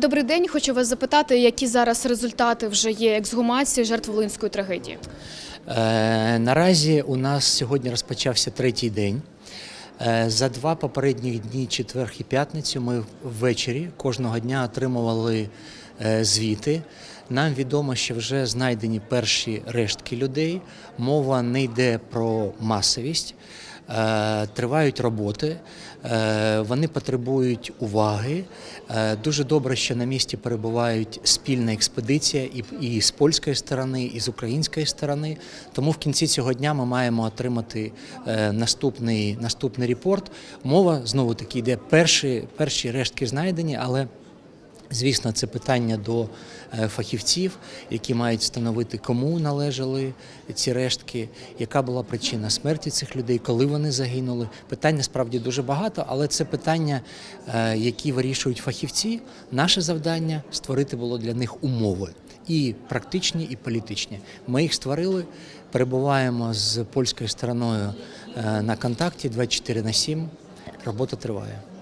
Добрий день. Хочу вас запитати, які зараз результати вже є ексгумації жертв Волинської трагедії. Е, Наразі у нас сьогодні розпочався третій день. Е, За два попередніх дні, четвер і п'ятницю, ми ввечері кожного дня отримували е, звіти. Нам відомо, що вже знайдені перші рештки людей. Мова не йде про масовість. Е, Тривають роботи, е, вони потребують уваги. Е, Дуже добре, що на місці перебувають спільна експедиція і, з польської сторони, і з української сторони. Тому в кінці цього дня ми маємо отримати наступний, наступний репорт. Мова знову таки йде перші, перші рештки знайдені, але Звісно, це питання до е, фахівців, які мають встановити, кому належали ці рештки, яка була причина смерті цих людей, коли вони загинули. Питань справді дуже багато, але це питання, е, які вирішують фахівці. Наше завдання створити було для них умови і практичні, і політичні. Ми їх створили, перебуваємо з польською стороною е, на контакті 24 на 7. Робота триває.